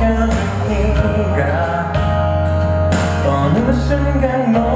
곁을 지켜준 네가 어느 순간